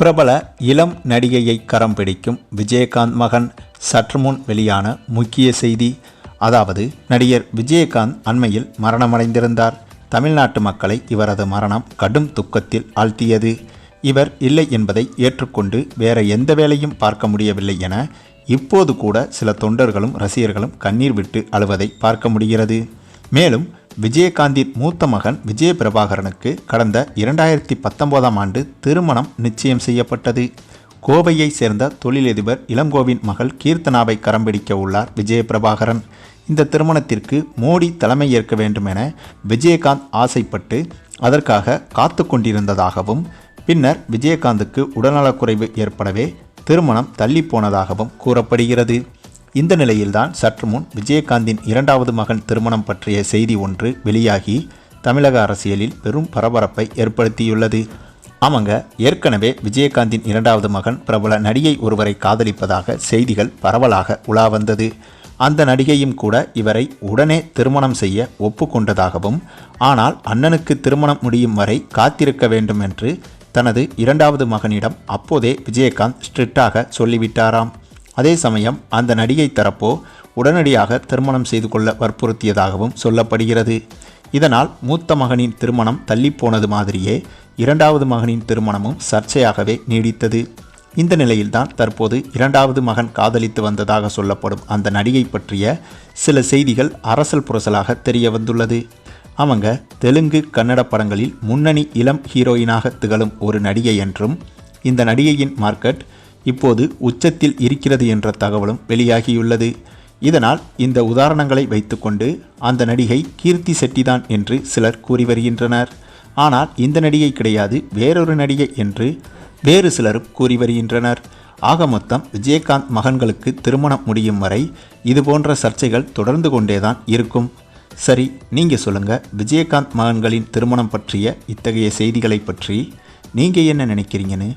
பிரபல இளம் நடிகையை கரம் பிடிக்கும் விஜயகாந்த் மகன் சற்று முன் வெளியான முக்கிய செய்தி அதாவது நடிகர் விஜயகாந்த் அண்மையில் மரணமடைந்திருந்தார். தமிழ்நாட்டு மக்களை இவரது மரணம் கடும் துக்கத்தில் ஆழ்த்தியது. இவர் இல்லை என்பதை ஏற்றுக்கொண்டு வேற எந்த வேலையும் பார்க்க முடியவில்லை என இப்போது கூட சில தொண்டர்களும் ரசிகர்களும் கண்ணீர் விட்டு அழுவதை பார்க்க முடிகிறது. மேலும் விஜயகாந்தின் மூத்த மகன் விஜய பிரபாகரனுக்கு கடந்த இரண்டாயிரத்தி பத்தொன்பதாம் ஆண்டு திருமணம் நிச்சயம் செய்யப்பட்டது. கோவையை சேர்ந்த தொழிலதிபர் இளங்கோவின் மகள் கீர்த்தனாவை கரம்பிடிக்க உள்ளார் விஜய பிரபாகரன் இந்த திருமணத்திற்கு மோடி தலைமை ஏற்க வேண்டும் என விஜயகாந்த் ஆசைப்பட்டு அதற்காக காத்து கொண்டிருந்ததாகவும் பின்னர் விஜயகாந்துக்கு உடல்நலக்குறைவு ஏற்படவே திருமணம் தள்ளி போனதாகவும் கூறப்படுகிறது. இந்த நிலையில்தான் சற்று முன் விஜயகாந்தின் இரண்டாவது மகன் திருமணம் பற்றிய செய்தி ஒன்று வெளியாகி தமிழக அரசியலில் பெரும் பரபரப்பை ஏற்படுத்தியுள்ளது. ஆமாங்க ஏற்கனவே விஜயகாந்தின் இரண்டாவது மகன் பிரபல நடிகை ஒருவரை காதலிப்பதாக செய்திகள் பரவலாக உலா வந்தது. அந்த நடிகையும் கூட இவரை உடனே திருமணம் செய்ய ஒப்புக்கொண்டதாகவும் ஆனால் அண்ணனுக்கு திருமணம் முடியும் வரை காத்திருக்க வேண்டும் என்று தனது இரண்டாவது மகனிடம் அப்போதே விஜயகாந்த் ஸ்ட்ரிக்டாக சொல்லிவிட்டாராம். அதே சமயம் அந்த நடிகை தரப்போ உடனடியாக திருமணம் செய்து கொள்ள வற்புறுத்தியதாகவும் சொல்லப்படுகிறது. இதனால் மூத்த மகனின் திருமணம் தள்ளிப்போனது மாதிரியே இரண்டாவது மகனின் திருமணமும் சர்ச்சையாகவே நீடித்தது. இந்த நிலையில்தான் தற்போது இரண்டாவது மகன் காதலித்து வந்ததாக சொல்லப்படும் அந்த நடிகை பற்றிய சில செய்திகள் அரசல் புரசலாக தெரிய வந்துள்ளது. அவங்க தெலுங்கு கன்னட படங்களில் முன்னணி இளம் ஹீரோயினாக திகழும் ஒரு நடிகை என்றும் இந்த நடிகையின் மார்க்கெட் இப்போது உச்சத்தில் இருக்கிறது என்ற தகவலும் வெளியாகியுள்ளது. இதனால் இந்த உதாரணங்களை வைத்துக்கொண்டு அந்த நடிகை கீர்த்தி செட்டிதான் என்று சிலர் கூறி வருகின்றனர். ஆனால் இந்த நடிகை கிடையாது வேறொரு நடிகை என்று வேறு சிலரும் கூறி வருகின்றனர். ஆக மொத்தம் விஜயகாந்த் மகன்களுக்கு திருமணம் முடியும் வரை இதுபோன்ற சர்ச்சைகள் தொடர்ந்து கொண்டேதான் இருக்கும். சரி நீங்கள் சொல்லுங்கள் விஜயகாந்த் மகன்களின் திருமணம் பற்றிய இத்தகைய செய்திகளை பற்றி நீங்கள் என்ன நினைக்கிறீங்கன்னு?